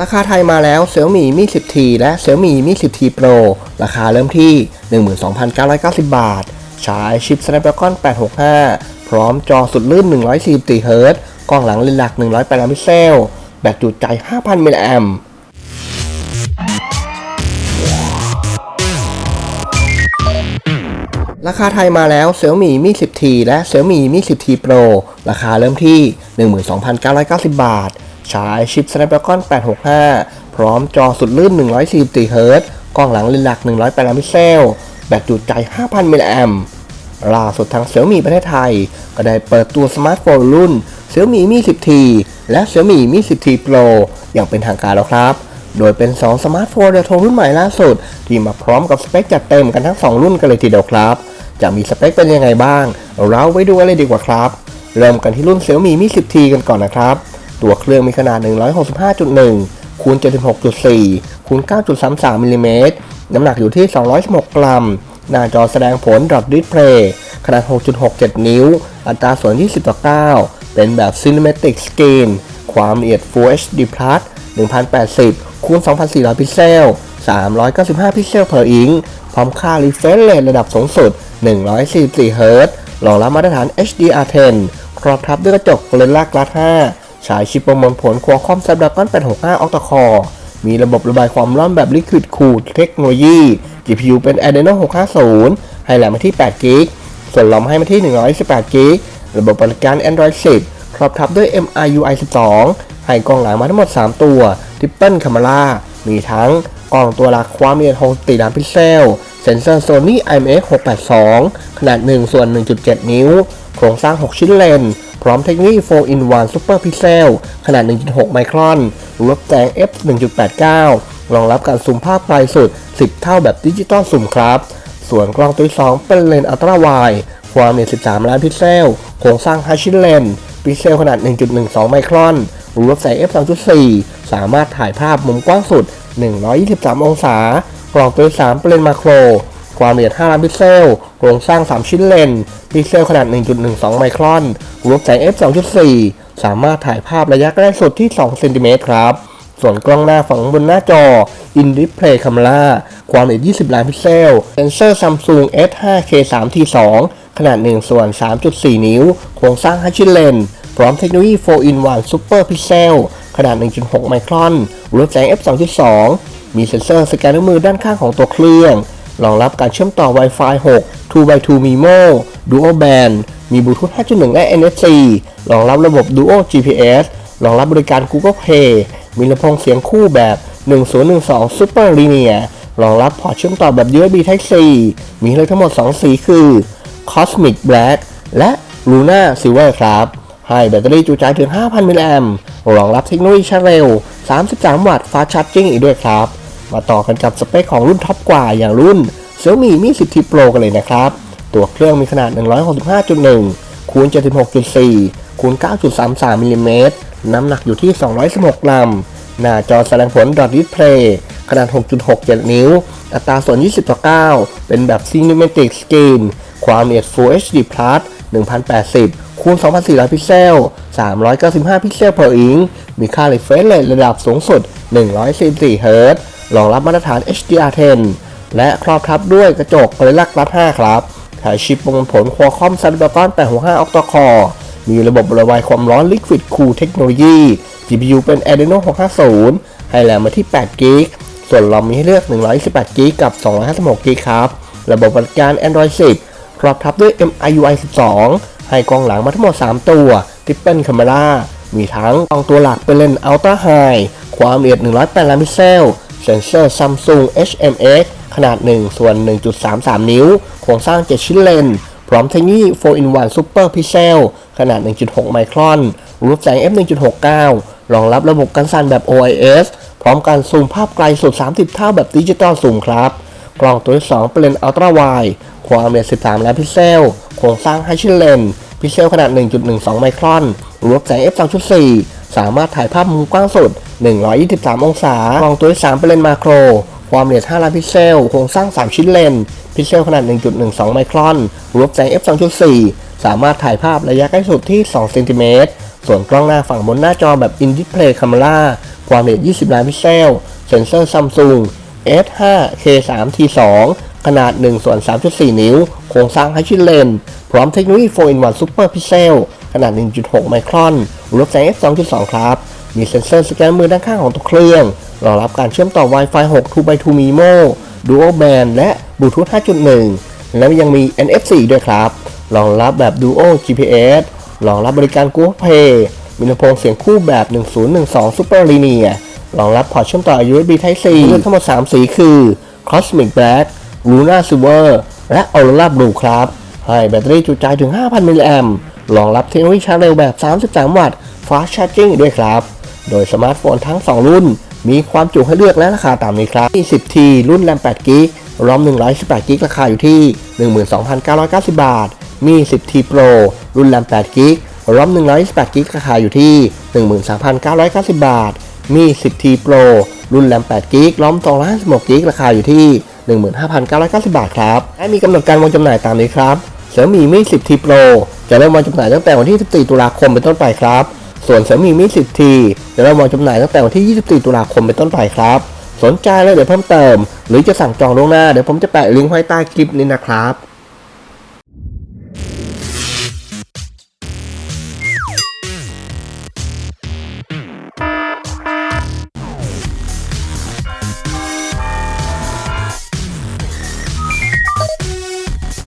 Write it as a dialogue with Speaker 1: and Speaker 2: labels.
Speaker 1: ราคาไทยมาแล้ว Xiaomi Mi 10T และ Xiaomi Mi 10T Pro ราคาเริ่มที่ 12,990 บาท ใช้ชิป Snapdragon 865 พร้อมจอสุดลื่น 144 Hz กล้องหลังเลนส์หลัก 108 ล้านพิกเซล แบตจุใจ 5,000 มิลลิแอมราคาไทยมาแล้ว Xiaomi Mi 10T และ Xiaomi Mi 10T Pro ราคาเริ่มที่ 12,990 บาท ใช้ชิป Snapdragon 865 พร้อมจอสุดลื่น 144 Hz กล้องหลังเลนส์หลัก 108 ล้านพิกเซล แบตจุใจ 5,000 มิลลิแอมล่าสุดทาง Xiaomi ประเทศไทย ก็ได้เปิดตัวสมาร์ทโฟนรุ่น Xiaomi Mi 10T และ Xiaomi Mi 10T Pro อย่างเป็นทางการแล้วครับ โดยเป็น 2 สมาร์ทโฟนเดโทรรุ่นใหม่ล่าสุด ที่มาพร้อมกับสเปคจัดเต็มกันทั้ง 2 รุ่นกันเลยทีเดียวครับ จะมีสเปคเป็นยังไงบ้าง เราไปดูกันเลยดีกว่าครับ เริ่มกันที่รุ่น Xiaomi Mi 10T กันก่อนนะครับ ตัวเครื่องมีขนาด 165.1คูณ76.4คูณ9.33มิลลิเมตรน้ำหนักอยู่ที่ 216 กรัม หน้าจอแสดงผล Dot Display ขนาด 6.67 นิ้ว อัตราส่วน20ต่อ9เป็นแบบ Cinematic Screen ความละเอียด Full HD Plus 1080 คูณ 2400 พิกเซล 395 พิกเซล per inch พร้อมค่า refresh rate ระดับสูงสุด 144 Hz รองรับมาตรฐาน HDR10 ครอบทับด้วยกระจก Gorilla Glass 5 ใช้ชิปประมวลผล Qualcomm Snapdragon 865 Octa Core มีระบบระบายความร้อนแบบ Liquid Cool เทคโนโลยี GPU เป็น Adreno 650 ให้แรมมาที่ 8 g b ส่วนรอมให้มาที่ 128 g b ระบบปฏิการ Android 10 ครอบทับด้วย MIUI 12 ให้กล้องหลังมาทั้งหมด 3 ตัว Triple Camera มีทั้งกล้องตัวหลักความละเอียด64ล้านพิกเซล เซ็นเซอร์ Sony IMX 682 ขนาด 1 ส่วน 1.7 นิ้ว โครงสร้าง 6 ชิ้นเลน พร้อมเทคโนโลยี4 in 1 Super Pixel ขนาด 1.6 ไมครอนรูปแสง f 1.89 รองรับการซูมภาพไกลสุด 10 เท่าแบบดิจิตอลซูมครับ ส่วนกล้องตัวที่สองเป็นเลนส์อัลตร้าไวด์ความละเอียด13 ล้านพิกเซล โครงสร้าง5ชิ้นเลนพิกเซลขนาด 1.12 ไมครอนรูปแสง f 2.4สามารถถ่ายภาพมุมกว้างสุด 123 องศา กล้องตัวที่สามเป็นเลนส์มาโคร ความละเอียด 5 ล้านพิกเซล โครงสร้าง 3 ชิ้นเลน พิกเซลขนาด 1.12 ไมครอนรูปแสง f 2.4 สามารถถ่ายภาพระยะใกล้สุดที่ 2 เซนติเมตรครับ ส่วนกล้องหน้าฝั่งบนหน้าจอ In Display Camera ความละเอียด 20 ล้านพิกเซล เซนเซอร์ Samsung S5K3T2 ขนาด 1 ส่วน 3.4 นิ้ว โครงสร้าง5ชิ้นเลนพร้อมเทคโนโลยี 4 in 1 Super Pixel ขนาด 1.6 ไมครอนรูปแสง f 2.2 มีเซ็นเซอร์สแกนนิ้วมือด้านข้างของตัวเครื่อง รองรับการเชื่อมต่อ Wi-Fi 6 2x2 MIMO Dual Band มีบลูทูธ5.1 และ NFC รองรับระบบ Duo GPS รองรับบริการ Google Play มีลำโพงเสียงคู่แบบ 1012 Super Linear รองรับพอร์ตเชื่อมต่อแบบ USB Type C มีให้เลือกทั้งหมด 2 สีคือ Cosmic Black และ Luna Silver ครับให้แบตเตอรี่จุใจถึง 5,000 มิลลิแอมรองรับเทคโนโลยีชาร์จเร็ว 33 วัตต์ Fast Charging อีกด้วยครับ มาต่อกันกับสเปคของรุ่นท็อปกว่าอย่างรุ่น Xiaomi Mi 10T Pro กันเลยนะครับ ตัวเครื่องมีขนาด 165.1คูณ76.4คูณ9.33มิลลิเมตรน้ำหนักอยู่ที่ 216 กรัม หน้าจอแสดงผล Dot Display ขนาด 6.67 นิ้ว อัตราส่วน 20ต่อ9เป็นแบบ Cinematic Screen ความละเอียด Full HD Plus 1080 คูณ 2400 พิกเซล 395 พิกเซล per inch มีค่า refresh rate ระดับสูงสุด 144 Hz รองรับมาตรฐาน HDR10 และครอบทับด้วยกระจก Gorilla Glass 5 ครับใช้ชิปประมวลผล Qualcomm Snapdragon 865 Octa Core มีระบบระบายความร้อน Liquid Cool เทคโนโลยี GPU เป็น Adreno 650 ให้แรมมาที่8 g b ส่วนรอมมีให้เลือก 128 g b กับ 256 g b ครับ ระบบปฏิการ Android 10 ครอบทับด้วย MIUI 12 ให้กล้องหลังมาทั้งหมด 3 ตัว Triple Camera มีทั้งกล้องตัวหลักเป็นเลนส์ Ultra High ความละเอียด 108 ล้านพิกเซล เซ็นเซอร์ Samsung HMX ขนาด 1 ส่วน 1.33 นิ้ว โครงสร้าง 7 ชิ้นเลน พร้อมเทคโนโลยี 4 in 1 Super Pixel ขนาด 1.6 ไมครอน รูปแสง f 1.69 รองรับระบบกันสั่นแบบ OIS พร้อมการซูมภาพไกลสุด 30 เท่าแบบดิจิตอลซูมครับ กล้องตัวที่ 2 เป็นเลนส์อัลตร้าไวด์ความละเอียด13 ล้านพิกเซล โครงสร้าง5ชิ้นเลน พิกเซลขนาด 1.12 ไมครอน รูปแสง f 2.4 สามารถถ่ายภาพมุมกว้างสุด 123 องศากล้องตัวที่3เป็นเลนส์มาโคร ความละเอียด5ล้านพิกเซล โครงสร้าง 3 ชิ้นเลน พิกเซลขนาด 1.12 ไมครอนรูปแสง f 2.4 สามารถถ่ายภาพระยะใกล้สุดที่ 2 เซนติเมตร ส่วนกล้องหน้าฝั่งบนหน้าจอแบบ In Display Camera ความละเอียด 20 ล้านพิกเซล เซ็นเซอร์ Samsung S5K3T2 ขนาด1ส่วน3.4 นิ้ว โครงสร้างไฮชิเลน พร้อมเทคโนโลยี 4-in-1 Super Pixel ขนาด 1.6 ไมครอน รูปแสง f2.2 ครับ มีเซ็นเซอร์สแกนมือด้านข้างของตัวเครื่อง รองรับการเชื่อมต่อ Wi-Fi 6 2x2 MIMO Dual Band และ Bluetooth 5.1 และยังมี NFC ด้วยครับ รองรับแบบ Duo GPS รองรับบริการ Google Play มีลำโพงเสียงคู่แบบ 1012 Super Linear รองรับพอร์ตเชื่อมต่อ USB Type C เลือกทั้งหมด 3 สีคือ Cosmic Black Luna Silver และ Aurora Blue ครับ ให้แบตเตอรี่จุใจถึง 5,000 มิลลิแอมป์รองรับเทคโนโลยีชาร์จเร็วแบบ 33 วัตต์ Fast Charging ด้วยครับ โดยสมาร์ทโฟนทั้ง 2 รุ่น มีความจุให้เลือกและราคาตามนี้ครับ 20T รุ่นแรม8 g b รอม118 g b ราคาอยู่ที่ 12,990 บาท มี 10T Pro รุ่นแรม8 g b รอม128 g b ราคาอยู่ที่ 13,990 บาท มี 10T Pro รุ่นแรม8 g b รอม256 g b ราคาอยู่ที่ 15,990 บาทครับ และมีกำหนดการวางจำหน่ายตามนี้ครับเสี่ยมี่มี 10T Pro จะเริ่มวางจำหน่ายตั้งแต่วันที่ 14 ตุลาคมเป็นต้นไปครับ วนเสี่ยมี่มี 10T จะเรามวางจำหน่ายตั้งแต่วันที่ 24 ตุลาคมเป็นต้นไปครับ สนใจแล้วเดี๋ยวเพิ่มเติม หรือจะสั่งจองล่วงหน้าเดี๋ยวผมจะแปะลิงก์ไว้ใต้คลิปนี้นะครับ